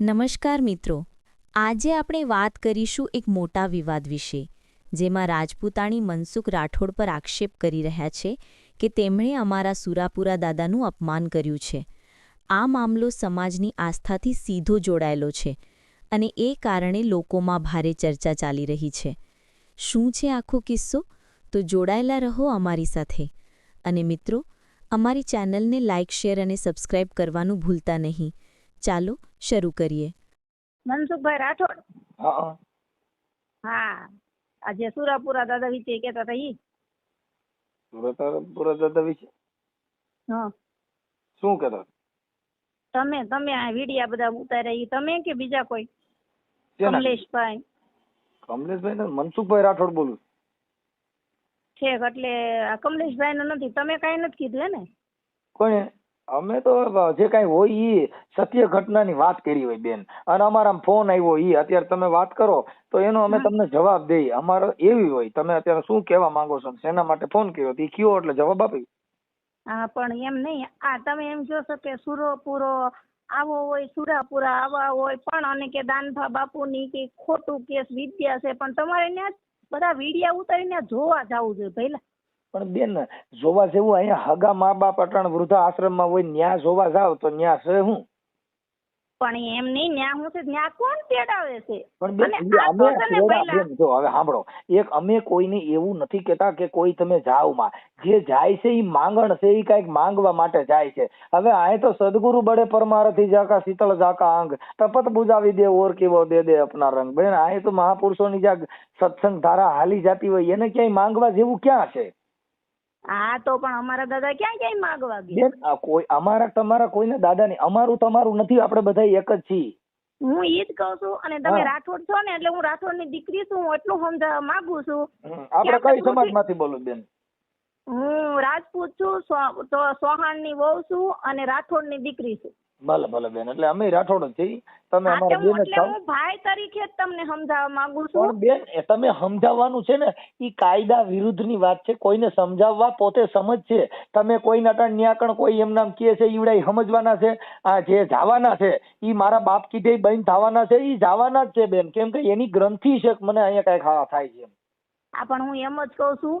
નમસ્કાર મિત્રો. આજે આપણે વાત કરીશું એક મોટા વિવાદ વિશે, જેમાં રાજપૂતાણી મનસુખ રાઠોડ પર આક્ષેપ કરી રહ્યા છે કે તેમણે અમારા સુરાપુરા દાદાનું અપમાન કર્યું છે. આ મામલો સમાજની આસ્થાથી સીધો જોડાયેલો છે અને એ કારણે લોકોમાં ભારે ચર્ચા ચાલી રહી છે. શું છે આખો કિસ્સો? તો જોડાયેલા રહો અમારી સાથે. અને મિત્રો, અમારી ચેનલને લાઇક, શેર અને સબસ્ક્રાઇબ કરવાનું ભૂલતા નહીં. ચાલો શરૂ કરીએ. મનસુખભાઈ રાઠોડ? હા હા. આજે સુરાપુરા દાદા વિશે કહેતા હતા ઈ? સુરત દાદા વિશે? હા. શું કહેતા તમે તમે આ વિડિયા બધા ઉતાર્યા ઈ. તમે કે બીજા કોઈ? કમલેશભાઈ. કમલેશભાઈ ને મનસુખભાઈ રાઠોડ બોલું છે. એટલે આ કમલેશભાઈ નું નથી. તમે કઈ નથી કીધું હે ને? કોને અમે તો જે કાંઈ હોય ઈ સત્ય ઘટનાની વાત કરી હોય બેન. અને અમારા ફોન આવ્યો ઈ અત્યારે તમે વાત કરો તો એનો અમે તમને જવાબ દઈએ અમારો એવી હોય તમે અત્યારે શું કહેવા માંગો છો? શેના માટે ફોન કર્યો? ઈ કયો એટલે જવાબ આપી. હા પણ એમ નહીં. આ તમે એમ જોશો કે સુરો પૂરો આવો હોય સુરાપુરા આવા હોય પણ અને કે દાનભા બાપુની કે ખોટું કેસ વિદ્યા છે. પણ તમારે ત્યાં બધા વિડિયા ઉતારીને જોવા જવું જોઈએ પહેલા પણ બેન જોવા જેવું અહીંયા હગા મા બાપ અટાણ વૃદ્ધા આશ્રમમાં હોય ન્યા જોવા જાવ તો ન્યા છે હું? પણ એમ નહીં ન્યા હું છે ન્યા કોણ તેડાવે છે? પણ બેન આ જો હવે સાંભળો એક અમે કોઈને એવું નથી કહેતા કે કોઈ તમે જાઓ માં. જે જાય છે એ માંગણ છે એ કંઈક માંગવા માટે જાય છે. હવે આય તો સદગુરુ બળે પરમારથી જાકા શીતળ જાકા અંગ તપત બુજાવી દે ઓર કેવો દે દે અપના રંગ. બેન આ તો મહાપુરુષોની જ્યાં સત્સંગ ધારા હાલી જાતી હોય એને ક્યાંય માંગવા જેવું ક્યાં છે? હા તો પણ અમારા દાદા ક્યાં ક્યાંય માગવા ગયા? બેન આ કોઈ અમારા તમારા કોઈને દાદા નહીં અમારું તમારું નથી આપણે બધા એક જ છીએ. હું એ જ કહું છું અને તમે રાઠોડ છો ને એટલે હું રાઠોડની દીકરી છું હું એટલું સમજાવવા માંગુ છું. આપણે કઈ સમાજમાંથી બોલું બેન? હું રાજપૂત છું સો- સોહાણની વહુ છું અને રાઠોડની દીકરી છું. ભલે ભલે બેન એટલે અમે રાઠોડ જ તમે અમારા બેન જ થાવ. ભાઈ તરીકે જ તમને સમજાવવા માંગુ પણ બેન તમે સમજાવવાનું છે ને એ કાયદા વિરુદ્ધની વાત છે કોઈને સમજાવવા પોતે સમજ છે. તમે કોઈ નટણ ન્યાકણ કોઈ એમ નામ કહે છે ઈવડા સમજવાના છે આ જે જાવાના છે એ મારા બાપ કીધે બહેન થવાના છે એ જાવાના જ છે બેન. કેમ કે એની ગ્રંથિ છે મને અહીંયા કઈ ખાવા થાય છે. હા પણ હું એમ જ કહું છું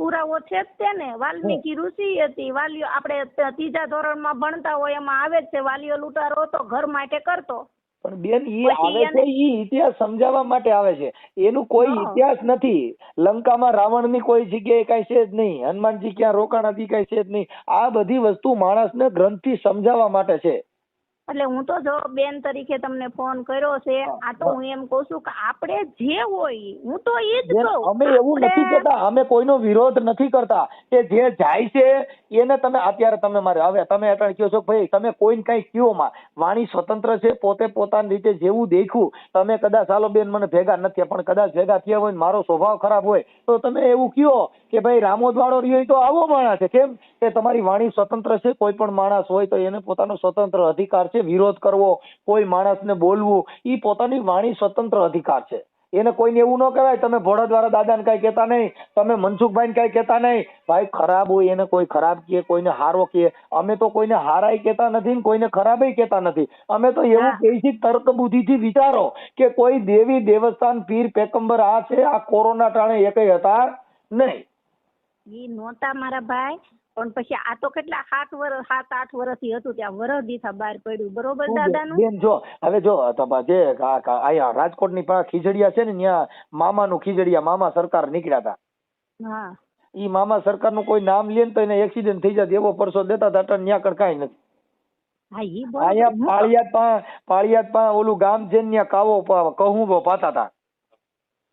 પુરાવો છે જ તે ને વાલ્મીકી ઋષિ હતી. વાલીઓ આપણે ત્રીજા ધોરણમાં ભણતા હોય એમાં આવે જ છે. વાલીઓ લૂંટારો હતો ઘર માટે કરતો. પણ બેન ઈ આવે છે ઈ ઇતિહાસ સમજાવવા માટે આવે છે. એનું કોઈ ઇતિહાસ નથી. લંકામાં રાવણની કોઈ જગ્યાએ કઈ છે જ નહીં. હનુમાનજી ક્યાં રોકાણ હતી કઈ છે જ નહીં. આ બધી વસ્તુ માણસને ગ્રંથથી સમજાવવા માટે છે. એટલે હું તો જો બેન તરીકે તમને ફોન કર્યો છે આ તો હું એમ કહું છું કે આપણે જે હોય હું તો એ જ કહું. અમે એવું નથી કહેતા અમે કોઈનો વિરોધ નથી કરતા કે જે જાય છે એને તમે અત્યારે તમે મારે હવે તમે અટાણે કહો છો ભાઈ તમે કોઈને કઈ કયો માં. વાણી સ્વતંત્ર છે પોતે પોતાની રીતે જેવું દેખ્યું તમે કદાચ ચાલો બેન મને ભેગા નથી પણ કદાચ ભેગા થયા હોય મારો સ્વભાવ ખરાબ હોય તો તમે એવું કયો કે ભાઈ રામોદવાળો રહ્યો તો આવો માણસ છે. કેમ? કે તમારી વાણી સ્વતંત્ર છે કોઈ પણ માણસ હોય તો એને પોતાનો સ્વતંત્ર અધિકાર છે વિરોધ કરવો કોઈ માણસને બોલવું એ પોતાની વાણી સ્વતંત્ર અધિકાર છે. એને કોઈને એવું ન કહેવાય તમે ભોળા દ્વારા દાદાને કઈ કહેતા નહીં તમે મનસુખભાઈને કઈ કહેતા નહીં. ભાઈ ખરાબ હોય એને કોઈ ખરાબ કહે કોઈને હારો કહે. અમે તો કોઈને હારાય કહેતા નથી ને કોઈને ખરાબય કહેતા નથી. અમે તો એવું. કહીએ છીએ તર્ક બુદ્ધિથી વિચારો કે કોઈ દેવી દેવસ્થાન પીર પેકંબર આ છે આ કોરોના ટાણે એકય હતા નહીં. ઈ નહોતા મારા ભાઈ પણ પછી આ તો કેટલા સાત વર્ષ સાત આઠ વર્ષથી હતું ત્યાં વરસ દીથા બહાર પડ્યું. બરોબર દાદાનું? બેન જો હવે જો જે અહીંયા રાજકોટની પાસે ખીજડીયા છે ને ત્યાં મામાનું ખીજડીયા મામા સરકાર નીકળ્યા હતા હા. ઈ મામા સરકારનું કોઈ નામ લે ને તો એને એક્સિડન્ટ થઈ જાય એવો પરસો દેતા હતા અટણ ત્યાં કણ કાંઈ નથી. હા ઈ અહીંયા પાળિયાદ પા પાળિયાદ પા ઓલું ગામ છે ને ત્યાં કાવો કહું પાતા હતા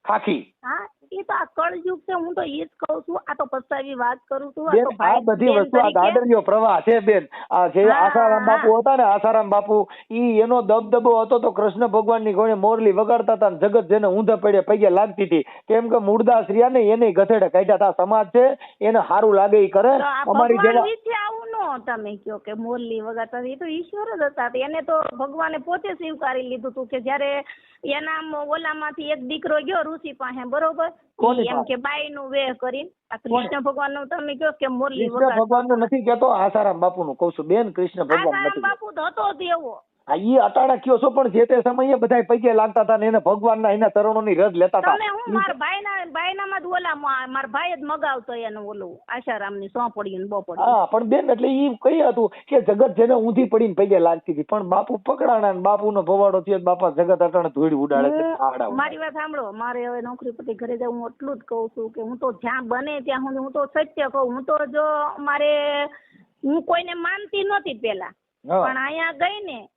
ખાખી. હા એ તો આ કળયુગ છે હું તો એ જ કહું છું. આ તો પસ્તાવી વાત કરું છું. બેન આ બધી વસ્તુ આ તરીકે- પ્રવાહ છે બેન. આ જે આસારામ બાપુ હતા ને આસારામ બાપુ ઈ એનો દબદબો હતો તો કૃષ્ણ ભગવાનની ઘોડે મોરલી વગાડતા હતા ને જગત જેને ઊંધા પડે પગે લાગતી હતી. કેમ કે મૂળદાસ રહ્યા ને એને ગધેડે કાઢ્યા હતા સમાજ છે એને સારું લાગે એ કરે. અમારી જેવા આવું નો તમે કયો કે મોરલી વગાડતા એ તો ઈશ્વર જ હતા. એને તો ભગવાને પોતે સ્વીકારી લીધું હતું કે જ્યારે એના ઓલામાંથી એક દીકરો ગયો ઋષિ પાસે બરોબર? એમ કે બાઈ નું વેહ કરીને. આ કૃષ્ણ ભગવાનનું તમે કયો કે મુરલી કૃષ્ણ ભગવાન નથી કેતો આસારામ બાપુ નું કઉ છું. બેન કૃષ્ણ ભગવાન નથી બાપુ તો હતો જ એવો. હા ઈ અટાણા કયો છો પણ જે તે સમયે બધા પગે લાગતા હતા ને એને ભગવાનના એના ચરણોની રજ લેતા હતા. તમે હું માર ભાઈના ભાઈનામાં જ ઓલા માર ભાઈ જ મગાવતો એને ઓલું આશારામની સોંપડી ને બોપડી. હા પણ બેન એટલે ઈ કઈ હતું કે જગત જેને ઊંધી પડીને પગે લાગતી હતી પણ બાપુ પકડાણા ને બાપુનો ભવાડો થયો બાપા જગત અટાણે ધૂળ ઉડાડે છે. મારી વાત સાંભળો મારે હવે નોકરી પરથી ઘરે જાવ હું એટલું જ કહું છું કે હું તો જ્યાં બને ત્યાં હું હું તો સત્ય કહું હું તો જો મારે હું કોઈને માનતી નહોતી પેલા પણ અહીંયા ગઈ ને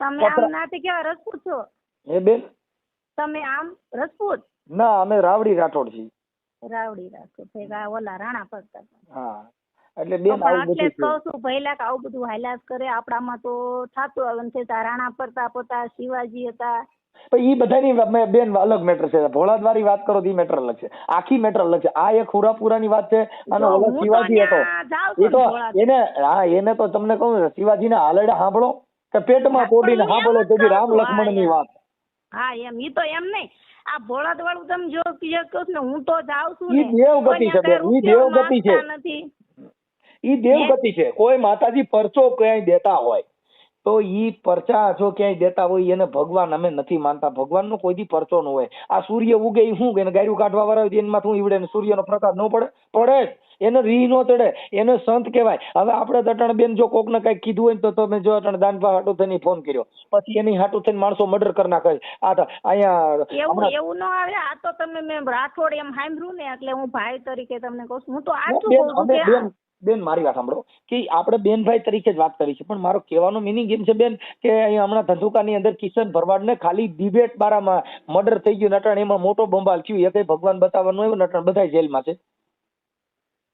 તમે આમ નાથી કેવા રજપૂત છો? એ બેન? તમે આમ રજપૂત ના અમે રાવડી રાઠોડ છીએ. રાવડી રાઠોડ ભેગા ઓલા રાણા પડતા હા એટલે બેન આવું બધું કહું છું ભઈલા કે આવું બધું હાલ્યા કરે. આપણામાં તો થાતું આવે છે રાણા પ્રતાપ હતા શિવાજી હતા. પણ ઈ બધાની બેન અલગ મેટર છે. ભોળાદવારી વાત કરો તો ઈ મેટર અલગ છે. આખી મેટર અલગ છે. આ એક હુરાપુરાની વાત છે અને ઓલો શિવાજી હતો. એ તો એને હા એને તો તમને કહું શિવાજીના હાલડા સાંભળો. કે પેટમાં હા, પોડીને પણ હું સાંભળો એમ જ તો બી રામ લક્ષ્મણની વાત. હા એમ. ઈ તો એમ નહીં. આ ભોળાદ વાળું તમે જો કહો ને હું તો જાઉં છું ઈ દેવગતિ છે બેન, ઈ દેવગતિ છે. ઈ દેવગતિ છે. કોઈ માતાજી પરચો ક્યાંય દેતા હોય. તો ઈ પરચા જો ક્યાંય દેતા હોય એને ભગવાન અમે નથી માનતા. ભગવાનનો કોઈ પરચો ન હોય. આ સૂર્ય ઉગે શું કે ગાયું કાઢવા વાળા હોય એમાં શું ઈવડે ને સૂર્યનો પ્રકાશ ન પડે? પડે જ. એને રી નો ચડે. એને સંત કહેવાય. હવે આપણે તો બેન જો કોકને કઈ કીધું હોય ને તો તમે જો અટણ દાનભા હાટુ થઈને ફોન કર્યો. પછી એની હાટુ થઈને માણસો મર્ડર કરી નાખે. આ અહીંયા એવું એવું ન આવે. આ તો તમે મેં રાઠોડ એમ સાંભળ્યું ને એટલે હું ભાઈ તરીકે તમને કહું છું. હું તો આ છું કે બેન, મારી વાત સાંભળો. કે આપણે બેનભાઈ તરીકે જ વાત કરી છે, પણ મારો કહેવાનો મિનિંગ એમ છે બેન, કે અહીંયા હમણાં ધંધુકાની અંદર કિશન ભરવાડને ખાલી ડિબેટ બારામાં મર્ડર થઈ ગયું, નટણ, એમાં મોટો બંબાલ થયું, એ કંઈ ભગવાન બતાવવાનું આવ્યું નટણ? બધા જેલમાં છે.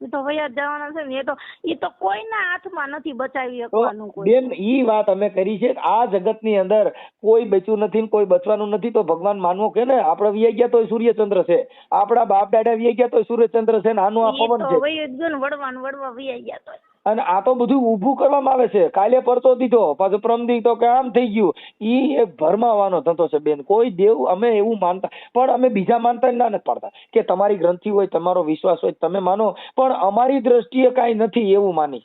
તો વયા જવાના છે ને એ તો એ તો કોઈના હાથમાં નથી બચાવી શકવાનું કોઈ. બેન ઈ વાત અમે કરી છે આ જગતની અંદર કોઈ બચ્યું નથી ને કોઈ બચવાનું નથી તો ભગવાન માનવો કે ને આપણે વિયા ગયા તોય સૂર્યચંદ્ર છે. આપણા બાપ દાદા વિયા ગયા તોય સૂર્યચંદ્ર છે ને આનું આ પવન છે. જ ગયું ને વડવાનું વડવા વયા ગયા તો અને આ તો બધું ઊભું કરવામાં આવે છે. કાલે પરતો દીધો પાછો પ્રમદી તો કે આમ થઈ ગયું. ઈ એક ભરમાવાનો ધંધો છે બેન. કોઈ દેવ અમે એવું માનતા પણ અમે બીજા માનતા ના નથી પાડતા. કે તમારી ગ્રંથિ હોય તમારો વિશ્વાસ હોય તમે માનો પણ અમારી દ્રષ્ટિએ કાંઈ નથી એવું માની.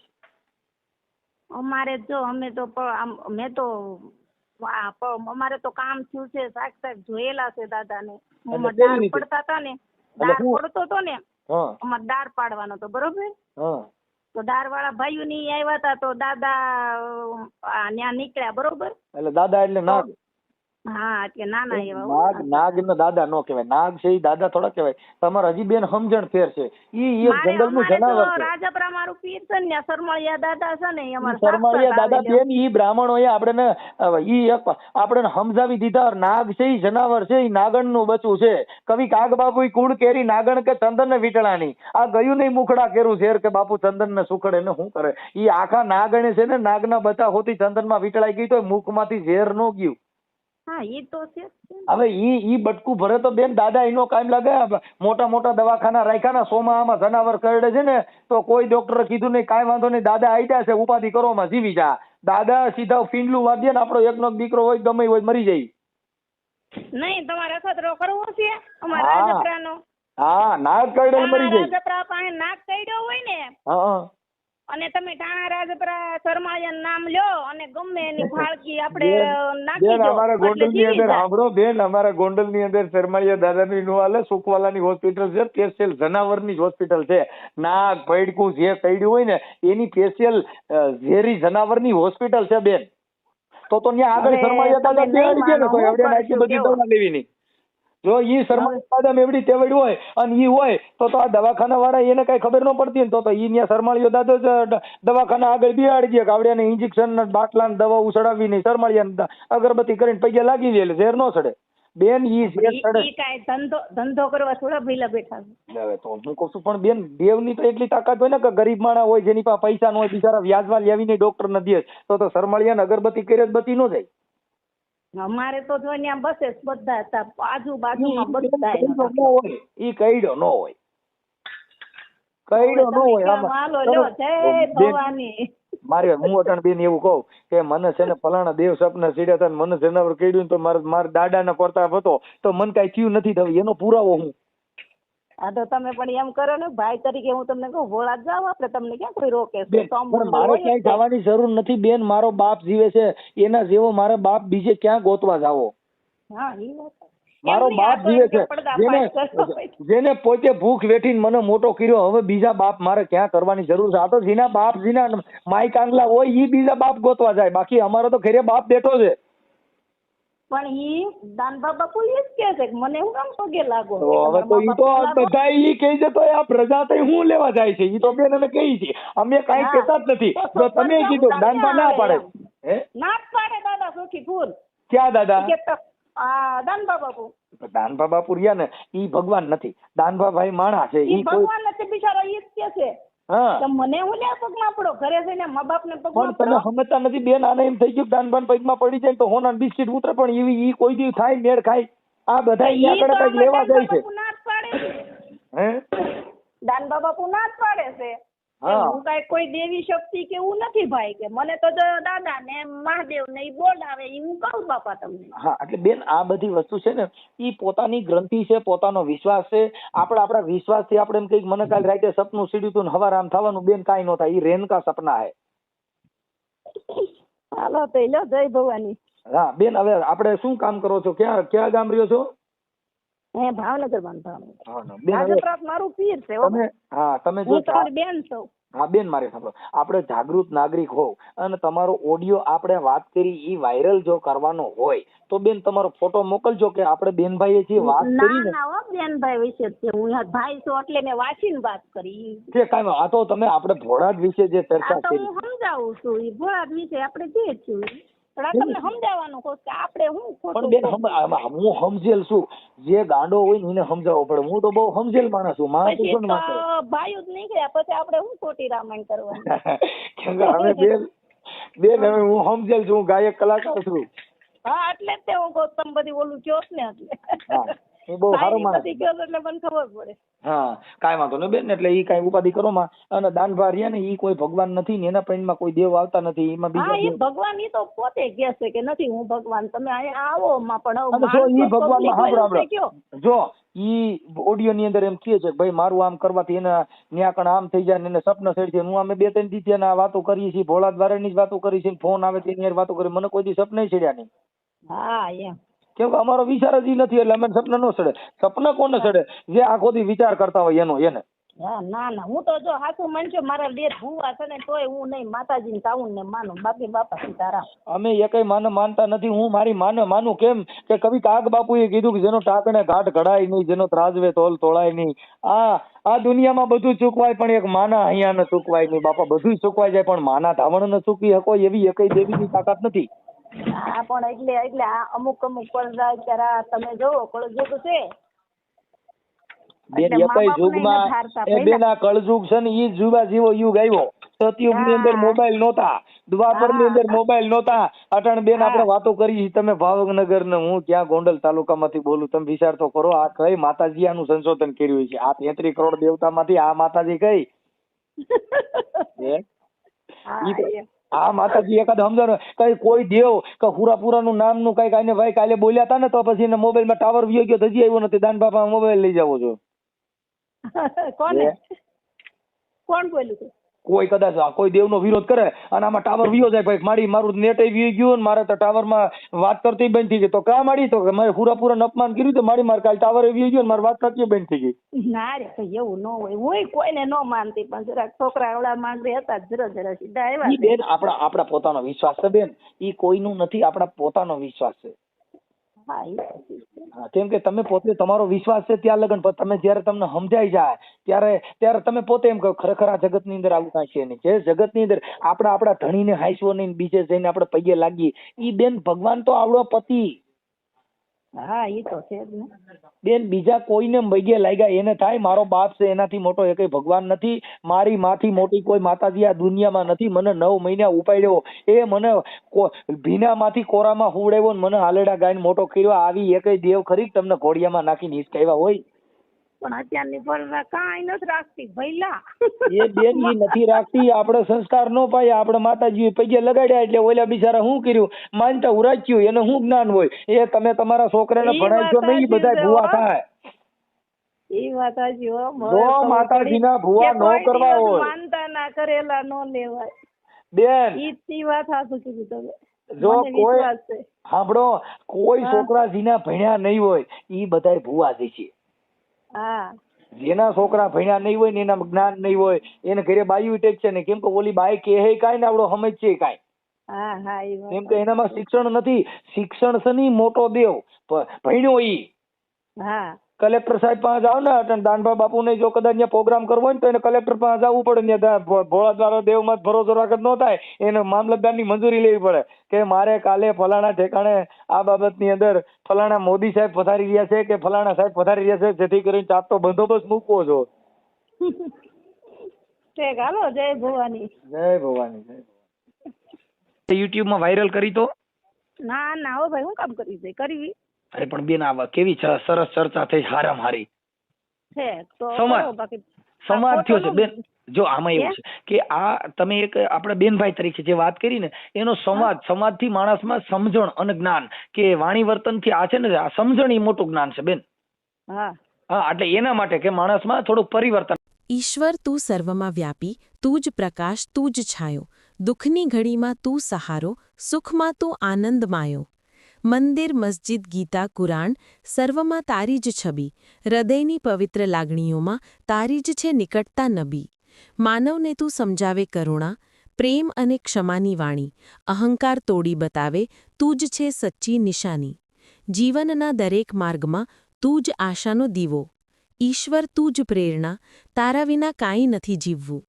અમારે જો અમે તો આમ મેં તો અમારે તો કામ થયું છે શાક જોયેલા છે દાદાને. રીતે? પડતા હતા ને દાળ પડતો હતો ને અમારે દાળ પાડવાનો તો બરોબર? હા. તો દાર વાળા ભાઈઓ ની આવ્યા હતા તો દાદા ત્યાં આ ન્યા નીકળ્યા બરોબર? એટલે દાદા એટલે ના હા એટલે નાના એવા નાગ નાગ ને દાદા નો કહેવાય. નાગ છે દાદા થોડા કહેવાય. તમારે હજી બેન સમજણ ફેર છે. ઈ એક જંગલનું જનાવર છે. રાજાપરા મારું પીર છે ને શર્માળિયા દાદા છે ને અમાર શર્માળિયા દાદા બેન ઈ બ્રાહ્મણોએ આપણે ઈ એક આપણે સમજાવી દીધા નાગ છે ઈ જનાવર છે ઈ નાગણનું બચું છે. કવિ કાગ બાપુ ઈ કુળ કેરી નાગણ કે ચંદન ને વીટળાની. આ ગયું નહીં મુખડા કેરું ઝેર કે બાપુ ચંદન ને સુખડે ને શું કરે? ઈ આખા નાગણે છે ને નાગના બચા હોતી ચંદનમાં વીટળાઈ ગઈ તો મુખમાંથી ઝેર નો ગયું. હા ઈ તો છે હવે ઈ ઈ બટકું ભરે તો બેન દાદા એનો કાયમ લાગે. મોટા મોટા દવાખાના રાખ્યા ને સોમાં આમાં જનાવર કરડે છે ને તો કોઈ ડોક્ટરે કીધું નહીં કાંઈ વાંધો નહીં દાદા આઈડા છે ઉપાધિ કરો માં જીવી જા. દાદા સીધા ફીંડલું વાદ્ય ને આપણો એકનો એક દીકરો હોય ગમે હોય મરી જાય. નહીં તમારે અખતરો કરવો છે? અમારા હા. નાગ કરડે મરી જાય. નાક કરડ્યો હોય ને હા. અને તમે ટાણા રાજપરા શર્માયન નામ લ્યો અને ગમે એની ફાળકી આપણે નાખી બેન અમારા ગોંડલની અંદર. સાંભળો બેન અમારા ગોંડલની અંદર શર્માયા દાદા ની હાલે સુખવાલાની હોસ્પિટલ છે સ્પેશિયલ જનાવરની હોસ્પિટલ છે. નાગ ભૈડકું જે કઈડ્યું હોય ને એની સ્પેશિયલ ઝેરી જનાવરની હોસ્પિટલ છે બેન. તો તો ત્યાં આગળ શર્માયા દાદા બેહાડી દે ને તો એવડે આટલી બધી દવા લેવી નહીં જો ઈ શરમાળી એવડી તેવડી હોય અને ઈ હોય તો તો આ દવાખાના વાળા એને કઈ ખબર ન પડતી ને તો તો ઈ ત્યાં શરમાળીઓ દાદો જ દવાખાના આગળ બિહાડી દે કે આવડે ઇન્જેક્શન ને બાટલા ને દવા ઉસડાવી નહીં શર્માળિયા અગરબત્તી કરીને પૈયા લાગી જાય એટલે ઝેર નો સડે. બેન ઈ ઝેર કાંઈ ધંધો ધંધો કરવા થોડા ભીલા બેઠા હવે તો હું કહું છું પણ બેન દેવની તો એટલી તાકાત હોય ને કે ગરીબ માણા હોય જેની પાસે પૈસા ન હોય બિચારા વ્યાજમાં નહીં ડોક્ટર ન દે તો તો શરમાળિયા ને અગરબત્તી કરે જ બતી ન જાય. અમારે તો જો ત્યાં બસે બધા હતા આજુબાજુમાં બધા ઈ કઈડો નો હોય કઈડો નો હોય આમાં. હાલો લ્યો જય બેન, ભવાની મારે હું અટાણ બેન એવું કહું કે મને છે ને ફલાણા દેવ સપના સીડ્યા હતા મને જનાવર કઈડ્યું ને તો મારા મારા દાદાને પ્રતાપ હતો તો મને કાંઈ થયું નથી થયું એનો પુરાવો હું હા તો તમે પણ એમ કરો ને ભાઈ તરીકે હું તમને કહું ભોળા જ જાઓ આપણે તમને ક્યાં કોઈ રોકે છે? મારે ક્યાંય જવાની જરૂર નથી બેન મારો બાપ જીવે છે એના જેવો મારો બાપ બીજે ક્યાં ગોતવા જાવો? હા એ વાત મારો બાપ જીવે છે. જેને. જેને પોતે ભૂખ વેઠીને મને મોટો કર્યો હવે બીજા બાપ મારે ક્યાં કરવાની જરૂર છે? આ તો જીના બાપ જીના માઈ કાંગલા હોય ઈ બીજા બાપ ગોતવા જાય. બાકી અમારો તો ઘરે બાપ બેઠો છે. પણ ઈ દાનબા બાપુ ઈ જ કે છે કે મને હું કામ પગે લાગો? તો હવે તો ઈ તો બધા ઈ કહી જતો આ પ્રજા તો હું લેવા જાય છે? ઈ તો બેન અમે કહી છે અમે કાંઈ કહેતા જ નથી. તો તમે કીધું દાનપા ના પાડે. હે? ના પાડે દાદા સુખી ફૂલ ક્યાં દાદા? કે તો આ દાનબા બાપુ રહ્યા ને ઈ ભગવાન નથી. દાનભા ભાઈ માણા છે ઈ ભગવાન નથી બિચારા ઈ જ કે છે. મને હું લે પગમાં પડો? ઘરે જઈને મા બાપ ને પણ પગમાં તમે સમજતા નથી બેન આને એમ થઈ ગયું કે દાનબાન પૈકમાં પડી જાય તો હોના બિસ્કિટ ઉતરે પણ એવી ઈ કોઈ દી થાય મેળ ખાય. આ બધા અહીંયા તો કંઈક લેવા જાય છે. હે? દાનબા બાપુ ના જ પાડે છે. હા. કઈ કોઈ દેવી શક્તિ કે એવું નથી ભાઈ કે મને તો દાદા ને મહાદેવ ને બોલાવે એ હું કહું બાપા તમને. હા એટલે બેન આ બધી વસ્તુ છે ને એ પોતાની ગ્રંથિ છે પોતાનો વિશ્વાસ છે. આપણે આપણા વિશ્વાસથી આપણે એમ કંઈક મને કાલ રાતે સપનું સીડ્યું તું હવાર આમ થવાનું બેન કઈ નો થાય. ઈ રેનકા સપના હે હાલો તો લો જય ભવાની. હા બેન હવે આપણે શું કામ કરો છો? ક્યાં ક્યાં ગામ રહ્યો છો? હે ભાવનગર ભાવનગર બેન હવે મારું પીર છે તમે હા તમે જો તમારી બેન છું. હા બેન મારે સાંભળો. આપણે જાગૃત નાગરિક હોવ અને તમારો ઓડિયો આપણે વાત કરી ઈ વાયરલ જો કરવાનો હોય તો બેન તમારો ફોટો મોકલજો કે આપણે બેનભાઈએ જે વાત કરી ના ના બેનભાઈ વિશે છે. હું ભાઈ છું એટલે મેં વાંચીને વાત કરી. છે કાઈ આ તો તમે આપણે ભોળા વિશે જે ચર્ચા કરી. હું સમજાવું છું. ઈ ભોળા વિશે આપણે જે છું પણ આ તમને સમજાવવાનું કહું કે આપણે હું પણ બેન હું સમજેલ છું. જે ગાંડો હોય ને એને સમજાવવો પડે. હું તો બહુ સમજેલ માણસ છું. માણસ છું તો જ નીકળ્યા પછી આપણે હું ખોટી રામાયણ કરવાની? કેમ કે હવે બેન બેન હવે હું સમજેલ છું હું ગાયક કલાકાર છું. હા એટલે જ તે હું ગૌતમ તમે બધી ઓલું કહો ને એટલે. હા બહુ સારો માણસ. બધી કહો છો એટલે મને ખબર પડે. હા કાંઈ વાંધો નહીં બેન એટલે ઈ કાંઈ ઉપાધિ કરો માં. અને દાનભા રહ્યા ને ઈ કોઈ ભગવાન નથી ને એના પ્રેમમાં કોઈ દેવ આવતા નથી એમાં બીજા એ ભગવાન ઈ તો પોતે કહે છે કે નથી હું ભગવાન તમે અહીંયા આવો માં પણ જો ઈ ભગવાન સાંભળો જો ઈ ઓડિયો ની અંદર એમ કહે છે કે ભાઈ મારું આમ કરવાથી એના ન્યાકણ આમ થઈ જાય ને એને સપન સડી છે હું અમે બે ત્રણ દી ત્યાં વાતો કરીએ છીએ ભોળા દ્વારાની જ વાતો કરી છે ફોન આવે તેની વાતો કરી મને કોઈ દી સપના છેડ્યા નહીં. હા એમ. કેમ કે અમારો વિચાર જ નથી એટલે અમે સપના નો સડે. સપના કોને સડે? જે આખો દી વિચાર કરતા હોય એનો એને. હા ના ના. હું તો જો હાસુ માનજો મારા બે ભૂવા છે ને તોય હું નહીં. માતાજી તાવું ને માનું. બાકી બાપા સીતારામ અમે એકેય માને માનતા નથી. હું મારી માને માનું કેમ કે કવિ કાગ બાપુએ કીધું કે જેનો ટાકણે ઘાટ ઘડાય નહીં જેનો ત્રાજવે તોલ તોળાય નહીં. આ આ દુનિયામાં બધું ચૂકવાય પણ એક માના અહીંયા ન ચૂકવાય નહીં. બાપા બધું ચૂકવાય જાય પણ માના ધાવણ ન ચૂકવી શકો એવી એકેય દેવીની તાકાત નથી. હા પણ એટલે એટલે આ અમુક અમુક પડદા અત્યારે તમે જોવો કળજુગ છે. બેન એકેય યુગમાં એ બેન આ કળયુગ છે ને ઈ જ જુવા જેવો યુગ આવ્યો. સતયુગની અંદર મોબાઈલ નહોતા. દ્વાપરની અંદર મોબાઈલ નહોતા. અટાણ બેન. આપણે વાતો કરી. તમે ભાવનગર ને હું ક્યાં ગોંડલ તાલુકામાંથી બોલું તમે વિચાર તો કરો આ કઈ માતાજી આનું સંશોધન કર્યું છે? આ તેત્રી કરોડ દેવતામાંથી આ માતાજી કઈ? હે? માતાજી એકાદ સમજો ને કઈ કોઈ દેવ કે હુરાપુરાનું નામનું કઈ કાંઈ ભાઈ કાલે બોલ્યા હતા ને તો પછી એને મોબાઈલમાં ટાવર વીયો ગયો હજી આવ્યો નથી. દાન બાપા મોબાઈલ લઈ જાવો છો. કોણ કોણ બોલ્યું કોઈ કદાચ કોઈ દેવનો વિરોધ કરે અને આમાં ટાવર વિયો જાય ભાઈ મારી મારું નેટ વી ગયું ને મારે તો ટાવરમાં વાત કરતી બંધ થઈ ગઈ. તો કા મારી? તો મારે પૂરાપૂરા અપમાન કર્યું તો મારી મારે કાલ ટાવર વી ગયું મારી વાત કરતી બંધ થઈ ગઈ. ના રે કઈ એવું ન હોય. હું કોઈને ન માનતી પણ જરાક છોકરા ઓલા માંગરે હતા જરા જરા સીધા આવ્યા બેન આપણા આપણા પોતાનો વિશ્વાસ છે બેન. ઈ કોઈનું નથી આપણા પોતાનો વિશ્વાસ છે. કેમ કે તમે પોતે તમારો વિશ્વાસ છે ત્યાં લગન, પણ તમે જ્યારે તમને સમજાઈ જાય, ત્યારે ત્યારે તમે પોતે એમ કહો, ખરેખર આ જગતની અંદર આવું કાંઈ છે નહીં. જે જગતની અંદર આપણે આપણા ધણીને હાંસવો નહીં બીજે જઈને આપણે પૈયે લાગીએ એ બેન ભગવાન તો આવડો પતિ. હા એ તો છે જ ને. બેન, બીજા કોઈને મૈગે લાગ્યા એને થાય, મારો બાપ છે, એનાથી મોટો એકેય ભગવાન નથી, મારી માથી મોટી કોઈ માતાજી આ દુનિયામાં નથી, મને નવ મહિના ઉપાડ્યો, એ મને ભીનામાંથી કોરામાં હુવડાવ્યો ને મને હાલેડા ગાયને મોટો કર્યો, આવી એકેય દેવ ખરી તમને ઘોડિયામાં નાખીને હિસકાવ્યા હોય? પણ અત્યારની પર કાંઈ નથી રાખતી ભૈલા એ બેન ઈ નથી રાખતી આપણે સંસ્કાર નો પાય આપણે માતાજી પગે લગાડ્યા એટલે ઓલા બિચારા શું કર્યું? માનતા ઉરાચ્યું એને શું જ્ઞાન હોય? એ તમે તમારા છોકરાને ભણાવશો નહીં બધા ભૂવા થાય. એ વાત હો જો મને ખબર માતાજીના પડી નો કોઈ કરવા હોય. માનતા ના કરેલા નો લેવાય. બેન. ઈ ઈ વાત હાચું કીધું તમે. જો કોઈ સાંભળો કોઈ છોકરા જેના ભણ્યા નહીં હોય ઈ બધા ભૂવા દે છે. હા. જેના છોકરા ભણ્યા નહીં હોય ને એના જ્ઞાન નહીં હોય એને ઘરે બાયું ટેક છે ને. કેમ કે ઓલી બાઈ કે હે કાંઈ ને આવડો સમજ છે કાંઈ. કેમ કે એનામાં શિક્ષણ નથી. શિક્ષણ છે નહીં મોટો દેવ. ભણ્યો ઈ. હા. કલેક્ટર સાહેબ પાસે જાવ ને અટણ દાનભા બાપુને જો કદાચ અહીંયા પ્રોગ્રામ કરવો હોય ને તો એને કલેક્ટર પાસે જવું પડે. ત્યાં ભોળા દ્વારો દેવમાં ભરોસો રાખત ન થાય. એને મામલતદારની મંજૂરી લેવી પડે કે મારે કાલે ફલાણા ઠેકાણે આ બાબતની અંદર ફલાણા મોદી સાહેબ પધારી રહ્યા છે કે ફલાણા સાહેબ પધારી રહ્યા છે? જેથી કરીને ચાપતો બંદોબસ્ત મૂકવો છો જય ભવાની. જય ભવાની જય યુટ્યુબમાં વાયરલ કરી તો? ના ના હો ભાઈ હું કામ કરી દે કરવી. અરે પણ બેન આ કેવી સરસ ચર્ચા થઈ હારામ હારી છે તો સમાજ. થયો છે બેન. જો આમાં એવું છે કે આ તમે એક આપણા બેનભાઈ તરીકે જે વાત કરી ને એનો સંવાદ સંવાદથી માણસમાં સમજણ અને જ્ઞાન કે વાણી વર્તનથી આ છે ને આ સમજણ એ મોટું જ્ઞાન છે બેન. હા. હા એટલે એના માટે કે માણસમાં થોડુંક પરિવર્તન. ઈશ્વર તું સર્વમાં વ્યાપી તું જ પ્રકાશ તું જ છાયો. દુઃખની ઘડીમાં તું સહારો સુખમાં તું આનંદ માયો મંદિર મસ્જિદ ગીતા કુરાણ સર્વમાં તારી જ છબી. હૃદયની પવિત્ર લાગણીઓમાં તારી જ છે નિકટતા નબી. માનવને તું સમજાવે કરુણા, પ્રેમ અને ક્ષમાની વાણી. અહંકાર તોડી બતાવે, તું જ છે સચ્ચી નિશાની. જીવનના દરેક માર્ગમાં તું જ આશાનો દીવો. ઈશ્વર તું જ પ્રેરણા, તારા વિના કાંઈ નથી જીવવું.